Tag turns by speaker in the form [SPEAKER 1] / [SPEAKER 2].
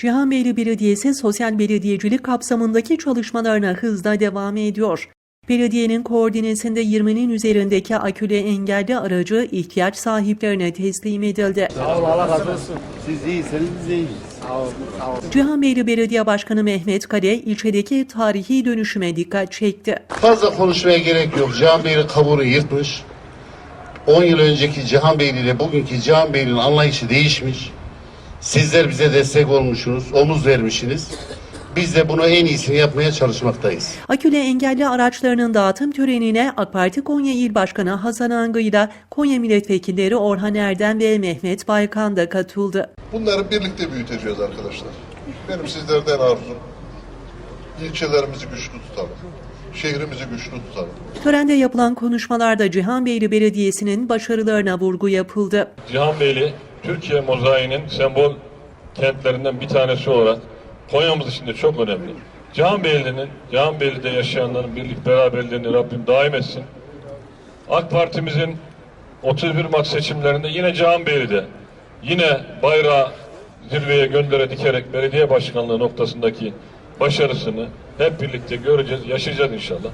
[SPEAKER 1] Cihanbeyli Belediyesi sosyal belediyecilik kapsamındaki çalışmalarına hızla devam ediyor. Belediyenin koordinesinde 20'nin üzerindeki akülü engelli aracı ihtiyaç sahiplerine teslim edildi.
[SPEAKER 2] Sağ ol Allah razı olsun. Siz iyiyseniz biz iyiyiz. Sağ ol. Sağ ol.
[SPEAKER 1] Cihanbeyli Belediye Başkanı Mehmet Kale ilçedeki tarihi dönüşüme dikkat çekti.
[SPEAKER 3] Fazla konuşmaya gerek yok. Cihanbeyli kabuğunu yırtmış. 10 yıl önceki Cihanbeyli ile bugünkü Cihanbeyli'nin anlayışı değişmiş. Sizler bize destek olmuşsunuz, omuz vermişsiniz. Biz de bunu en iyisini yapmaya çalışmaktayız.
[SPEAKER 1] Akülü engelli araçlarının dağıtım törenine AK Parti Konya İl Başkanı Hasan Angı'yla Konya Milletvekilleri Orhan Erdem ve Mehmet Baykan da katıldı.
[SPEAKER 4] Bunları birlikte büyüteceğiz arkadaşlar. Benim sizlerden arzum ilçelerimizi güçlü tutalım. Şehrimizi güçlü tutalım.
[SPEAKER 1] Törende yapılan konuşmalarda Cihanbeyli Belediyesi'nin başarılarına vurgu yapıldı.
[SPEAKER 5] Cihanbeyli, Türkiye mozaiğinin sembol kentlerinden bir tanesi olarak Konya'mız için de çok önemli. Cihanbeyli'nin, Cihanbeyli'de yaşayanların birlik beraberliğini Rabbim daim etsin. AK Parti'mizin 31 Mart seçimlerinde yine Cihanbeyli'de yine bayrağı zirveye göndere dikerek belediye başkanlığı noktasındaki başarısını hep birlikte göreceğiz, yaşayacağız inşallah.